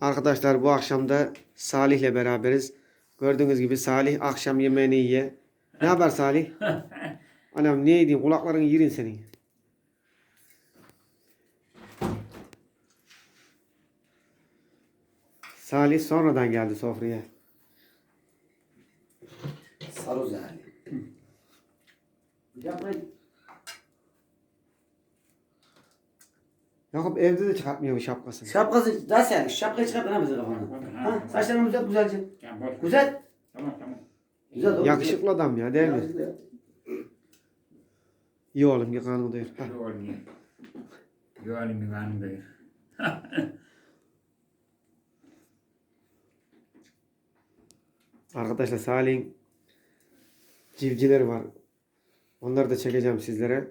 Arkadaşlar bu akşam da Salih'le beraberiz. Gördüğünüz gibi Salih akşam yemeğini yiye. Ne haber Salih? Anam ne yedin? Kulakların yirin senin. Salih sonradan geldi sofraya. Sarı yani. Yapmayın. Yakup evde de çıkartmıyor bu şapkasını. Şapkası daha sen. Şapkayı çıkart lan bize kafana. Ha, saçlarını düzelt güzelce. Boş. Güzel. Tamam tamam. Güzel oğlum. Yakışıklı adam ya değil mi? İyi oğlum bir karnını doyur. Hah. Şu olmuyor. Yoğun bir kanım değil. Arkadaşlar Salih'in civcileri var. Onları da çekeceğim sizlere.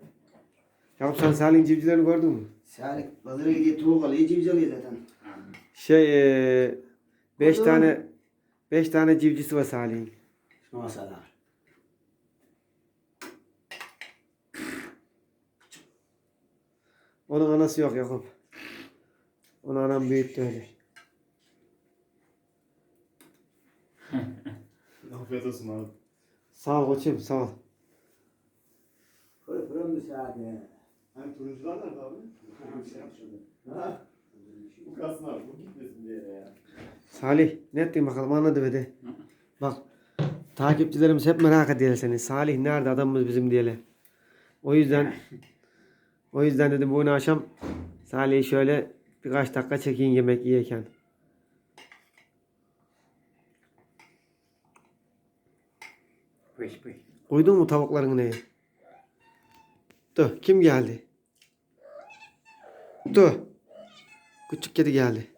Yakup sen Salih'in civcilerini gördün mü? Salih pazara gidiyor tavuk alıyor. Civciv alıyor zaten. Şey eee beş mü? tane beş tane civcisi var Salih'in. Şu masada. Onun anası yok Yakup. Onu anam büyüttü öyle. Afiyet olsun abi. Sağ ol koçum sağ ol. Koy fırın müsaade. Hani turuncular nerede abi? Ha? Bu kalsın abi. Bu gitmesin bir yere ya. Salih ne ettin bakalım anladı ve de. Bak takipçilerimiz hep merak ediyor seni. Salih nerede adamımız bizim diyeler. O yüzden o yüzden dedim bu akşam Salih'i şöyle birkaç dakika çekin yemek yiyken. Uydun mu tavukların neye? Dur kim geldi? Dur. Küçük kedi geldi.